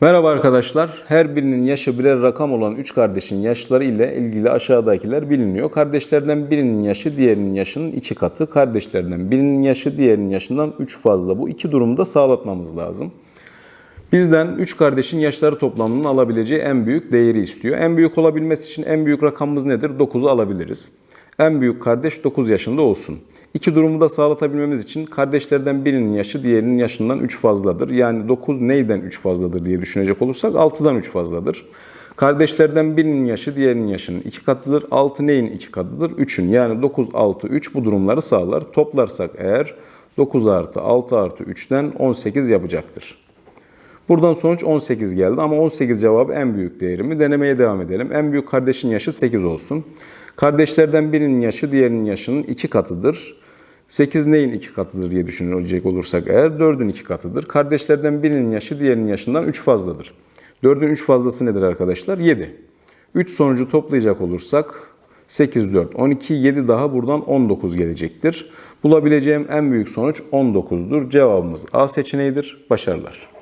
Merhaba arkadaşlar. Her birinin yaşı birer rakam olan 3 kardeşin yaşları ile ilgili aşağıdakiler biliniyor. Kardeşlerden birinin yaşı diğerinin yaşının 2 katı. Kardeşlerden birinin yaşı diğerinin yaşından 3 fazla. Bu iki durumda sağlatmamız lazım. Bizden 3 kardeşin yaşları toplamının alabileceği en büyük değeri istiyor. En büyük olabilmesi için en büyük rakamımız nedir? 9'u alabiliriz. En büyük kardeş 9 yaşında olsun. İki durumu da sağlatabilmemiz için kardeşlerden birinin yaşı diğerinin yaşından 3 fazladır. Yani 9 neyden 3 fazladır diye düşünecek olursak 6'dan 3 fazladır. Kardeşlerden birinin yaşı diğerinin yaşının 2 katıdır. 6 neyin 2 katıdır? 3'ün. Yani 9, 6, 3 bu durumları sağlar. Toplarsak eğer 9 artı 6 artı 3'ten 18 yapacaktır. Buradan sonuç 18 geldi ama 18 cevabı en büyük değerimi. Denemeye devam edelim. En büyük kardeşin yaşı 8 olsun. Kardeşlerden birinin yaşı diğerinin yaşının 2 katıdır. 8 neyin 2 katıdır diye düşünecek olursak eğer 4'ün 2 katıdır. Kardeşlerden birinin yaşı diğerinin yaşından 3 fazladır. 4'ün 3 fazlası nedir arkadaşlar? 7. 3 sonucu toplayacak olursak 8, 4, 12, 7 daha buradan 19 gelecektir. Bulabileceğim en büyük sonuç 19'dur. Cevabımız A seçeneğidir. Başarılar.